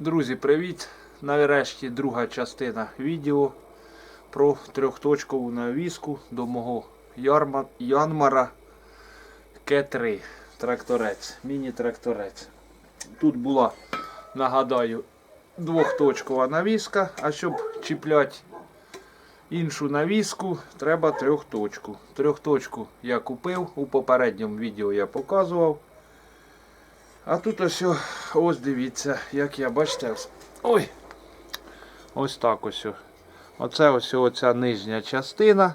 Друзі, привіт! Нарешті друга частина відео про трьохточкову навіску до мого. Янмара К3 тракторець, міні-тракторець. Тут була, нагадаю, двохточкова навіска, а щоб чіпляти іншу навіску, треба трьохточку. Трьохточку я купив, у попередньому відео я показував. А тут ось, ось дивіться, як я бачите. Ой! Ось так ось. Оце ось оця нижня частина.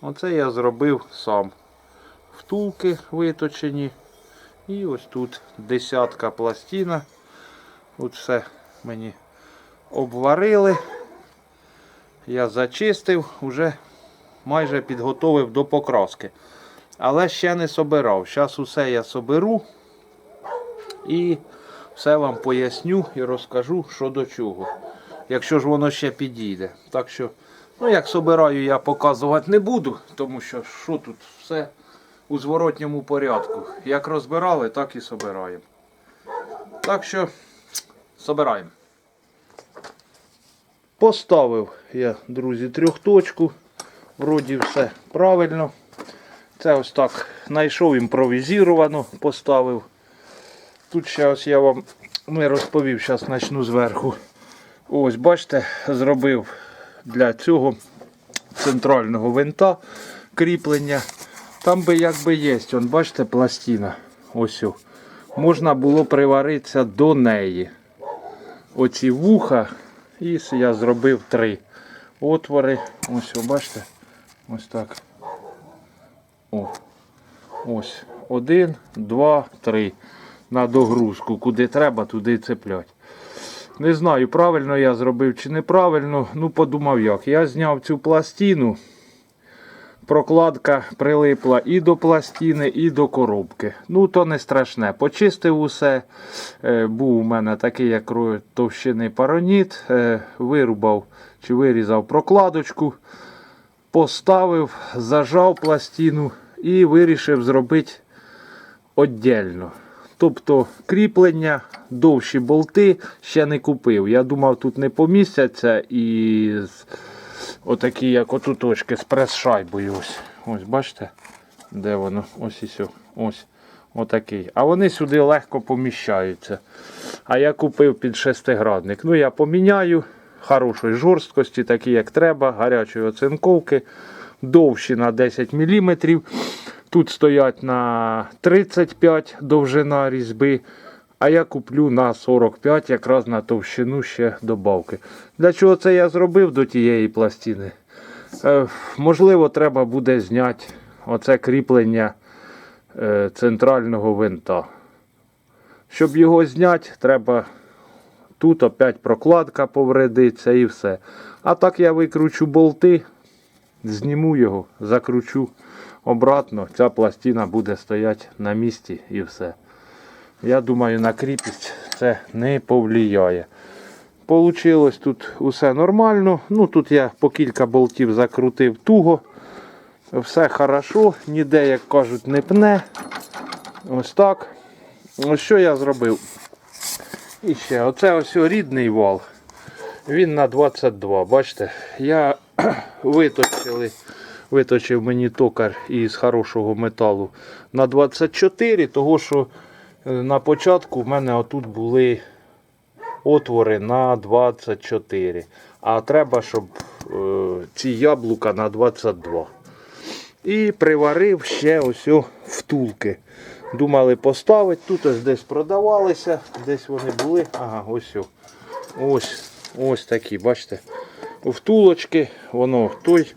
Оце я зробив сам. Втулки виточені. І ось тут десятка пластина. Тут все мені обварили. Я зачистив, вже майже підготовив до покраски. Але ще не собирав. Зараз усе я соберу. І все вам поясню і розкажу, що до чого. Якщо ж воно ще підійде. Так що, ну як собираю, я показувати не буду, тому що що тут все у зворотньому порядку. Як розбирали, так і собираємо. Так що, собираємо. Поставив я, друзі, трьохточку. Вроді все правильно. Це ось так знайшов імпровізовано, поставив. Тут ось я вам не розповів, зараз почну зверху. Ось, бачите, зробив для цього центрального винта кріплення. Там би якби є, он, бачите, пластина. Ось. Можна було приваритися до неї. Оці вуха. І я зробив три отвори. Ось, о, бачите? Ось так. О. Ось. Один, два, три. На догрузку. Куди треба, туди цеплять. Не знаю, правильно я зробив чи неправильно. Ну, подумав як. Я зняв цю пластину. Прокладка прилипла і до пластини, і до коробки. Ну, то не страшне. Почистив усе. Е, був у мене такий, як товщини пароніт. Е, вирубав чи вирізав прокладочку, поставив, зажав пластину і вирішив зробити віддільно. Тобто кріплення, довші болти ще не купив. Я думав, тут не помістяться і отакі, як отуточки з прес-шайбою. Ось, ось бачите, де воно? Ось і сьо. Ось. Отакий. А вони сюди легко поміщаються. А я купив під шестиградник. Ну, я поміняю хорошої жорсткості, такі як треба, гарячої оцинковки, довші на 10 мм. Тут стоять на 35 довжина різьби, а я куплю на 45 якраз на товщину ще добавки. Для чого це я зробив до тієї пластини? Е, можливо, треба буде зняти оце кріплення е, центрального винта. Щоб його зняти, треба тут опять прокладка повредиться і все. А так я викручу болти, зніму його, закручу обратно, ця пластина буде стояти на місці і все. Я думаю, на кріпість це не повлияє. Получилось тут усе нормально. Ну тут я по кілька болтів закрутив туго. Все хорошо, ніде, як кажуть, не пне. Ось так. Що я зробив. І ще, оце ось рідний вал. Він на 22. Бачите, я виточили, виточив мені токар із хорошого металу на 24, того що е, на початку в мене отут були отвори на 24. А треба, щоб е, ці яблука на 22. І приварив ще ось втулки. Думали поставити. Тут ось десь продавалися, десь вони були. Ага, ось. Ось, ось такі, бачите. Втулочки, воно той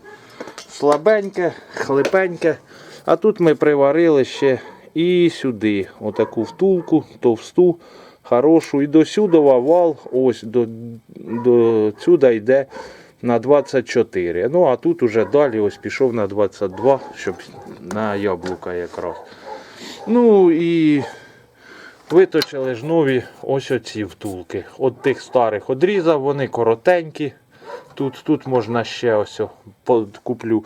слабеньке, хлипеньке. А тут ми приварили ще і сюди. Отаку втулку, товсту, хорошу. І до сюдова вал, ось до, до сюди йде на 24. Ну, а тут уже далі ось пішов на 22, щоб на яблука якраз. Ну і виточили ж нові ось оці втулки. От тих старих одрізав, вони коротенькі. Тут, тут можна ще ось куплю,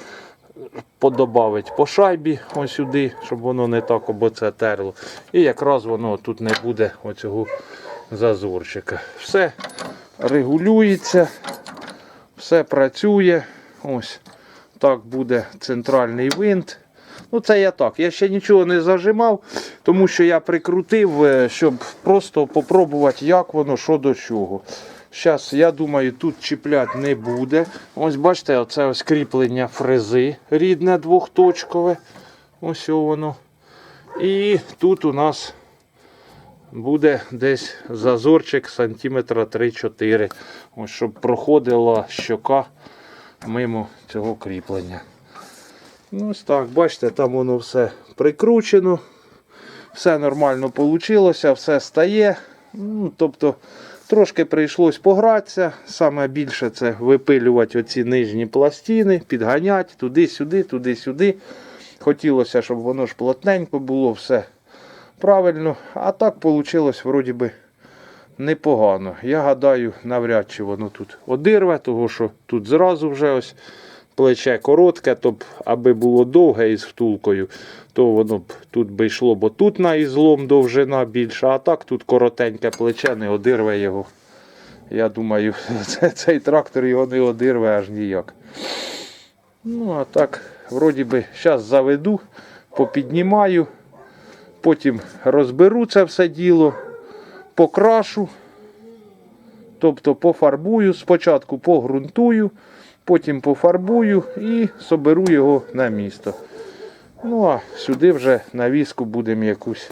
подобавити по шайбі ось сюди, щоб воно не так обо це терло. І якраз воно тут не буде оцього зазорчика. Все регулюється, все працює. Ось так буде центральний винт. Ну, це я так. Я ще нічого не зажимав, тому що я прикрутив, е, щоб просто попробувати, як воно, що до чого. Зараз, я думаю, тут чіпляти не буде. Ось бачите, оце ось кріплення фрези рідне двохточкове. Ось воно. І тут у нас буде десь зазорчик сантиметра 3-4. Ось щоб проходила щока мимо цього кріплення. Ну, ось так, бачите, там воно все прикручено. Все нормально вийшло, все стає. Ну, тобто трошки прийшлось погратися. Саме більше це випилювати оці нижні пластини, підганяти туди-сюди, туди-сюди. Хотілося, щоб воно ж плотненько було, все правильно. А так вийшло вроді би непогано. Я гадаю, навряд чи воно тут одирве, тому що тут зразу вже ось плече коротке, то б, аби було довге із втулкою, то воно б тут би йшло, бо тут на ізлом довжина більша, а так тут коротеньке плече, не одирве його. Я думаю, це- цей трактор його не одирве аж ніяк. Ну, а так, вроді би, зараз заведу, попіднімаю, потім розберу це все діло, покрашу, тобто пофарбую, спочатку погрунтую, потім пофарбую і соберу його на місто. Ну а сюди вже навіску будемо якусь.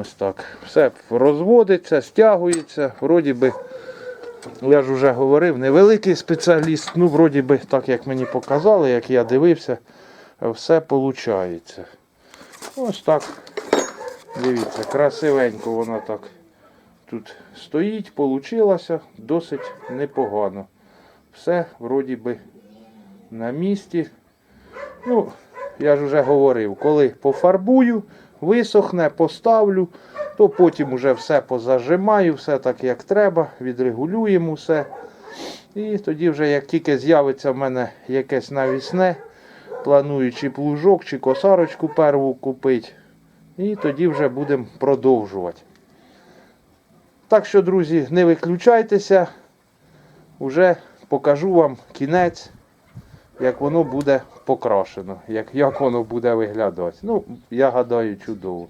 Ось так. Все розводиться, стягується. Вроді би, я ж вже говорив, невеликий спеціаліст. Ну, вроді би, так як мені показали, як я дивився, все виходить. Ось так. Дивіться, красивенько воно так тут стоїть, получилося досить непогано. Все вроді би на місці. Ну, я ж вже говорив, коли пофарбую, висохне, поставлю, то потім уже все позажимаю, все так як треба, відрегулюємо все. І тоді вже як тільки з'явиться в мене якесь навісне, планую чи плужок, чи косарочку перву купити. І тоді вже будемо продовжувати. Так що, друзі, не виключайтеся. Уже покажу вам кінець, як воно буде покрашено, як, як воно буде виглядати. Ну, я гадаю, чудово.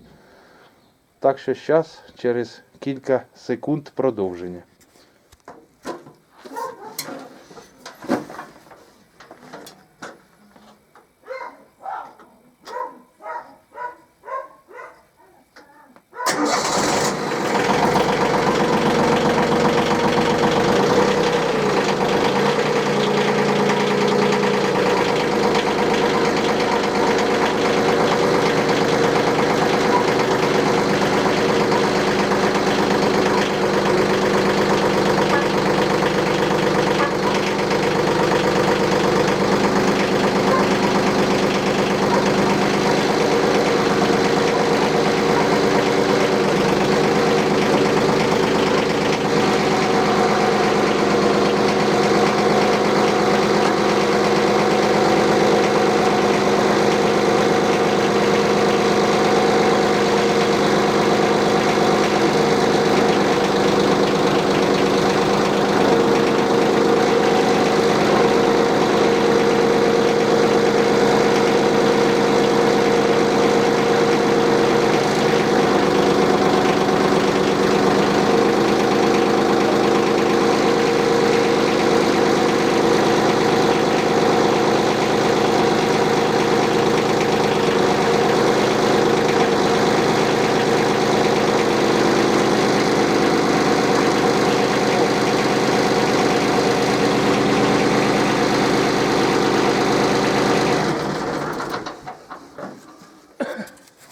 Так що зараз, через кілька секунд продовження.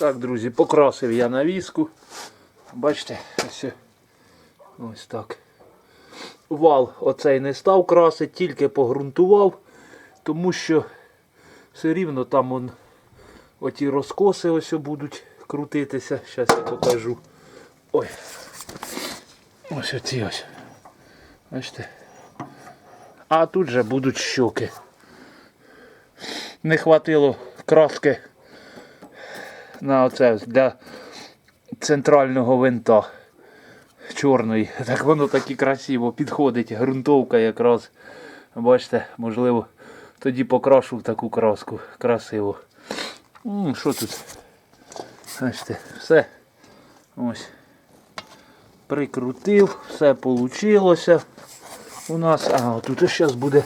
Так, друзі, покрасив я навіску. Бачите, ось, ось так. Вал оцей не став красити, тільки погрунтував, тому що все рівно там он, оті розкоси ось будуть крутитися. Зараз я покажу. Ой. Ось оці ось. Бачите. А тут же будуть щоки. Не хватило краски на оце для центрального винта. чорної. Так воно так і красиво підходить. Грунтовка якраз. Бачите, можливо, тоді покрашу в таку краску. Красиво. Що тут? Бачите, все. Ось. Прикрутив, все вийшло у нас. А, тут зараз буде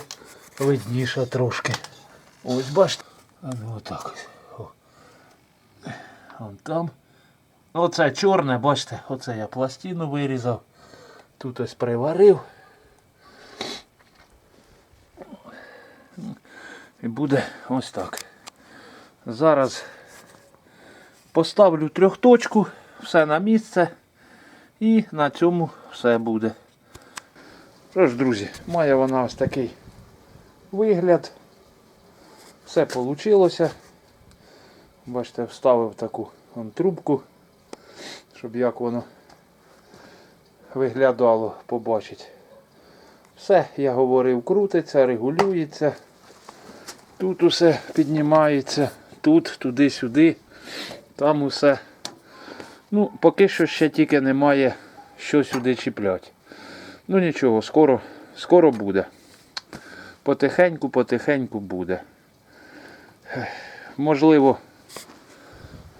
видніше трошки. Ось бачите. А ну ось. Вон там. Оце чорне, бачите, оце я пластину вирізав. Тут ось приварив. І буде ось так. Зараз поставлю трьохточку, все на місце. І на цьому все буде. Що ж, друзі, має вона ось такий вигляд. Все вийшло. Бачите, вставив таку вон, трубку, щоб як воно виглядало, побачить. Все, я говорив, крутиться, регулюється. Тут усе піднімається, тут, туди-сюди, там усе. Ну, поки що ще тільки немає що сюди чіпляти. Ну нічого, скоро, скоро буде. Потихеньку, потихеньку буде. Можливо,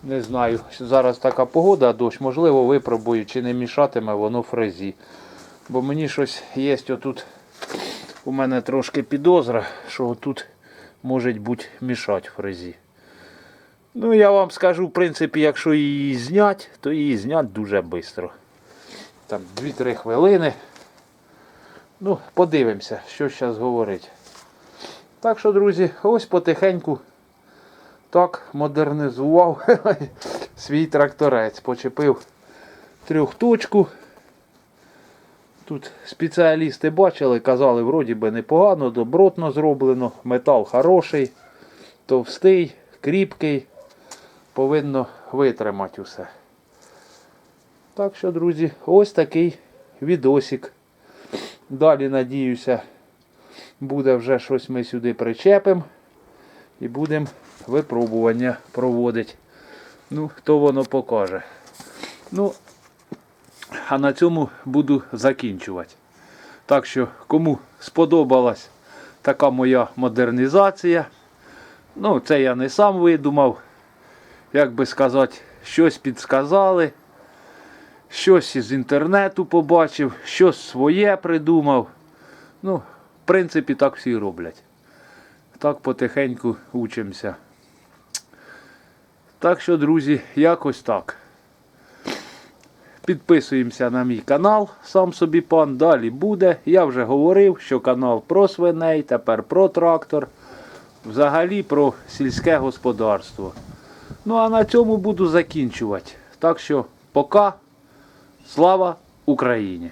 не знаю, зараз така погода, дощ, можливо, випробую, чи не мішатиме воно фрезі. Бо мені щось є отут. У мене трошки підозра, що тут може бути мішати фрезі. Ну, я вам скажу, в принципі, якщо її зняти, то її зняти дуже швидко. Там 2-3 хвилини. Ну, подивимося, що зараз говорить. Так що, друзі, ось потихеньку так модернізував свій тракторець. Почепив трьохточку. Тут спеціалісти бачили, казали, вроді би непогано, добротно зроблено, метал хороший, товстий, кріпкий, повинно витримати усе. Так що, друзі, ось такий відосик. Далі, надіюся, буде вже щось ми сюди причепимо і будемо випробування проводити. Ну, хто воно покаже. Ну, а на цьому буду закінчувати. Так що, кому сподобалась така моя модернізація, ну, це я не сам видумав, як би сказати, щось підсказали, щось із інтернету побачив, щось своє придумав. Ну, в принципі, так всі роблять. Так потихеньку учимося. Так що, друзі, якось так. Підписуємося на мій канал, сам собі пан. Далі буде. Я вже говорив, що канал про свиней, тепер про трактор, взагалі про сільське господарство. Ну а на цьому буду закінчувати. Так що, пока. Слава Україні!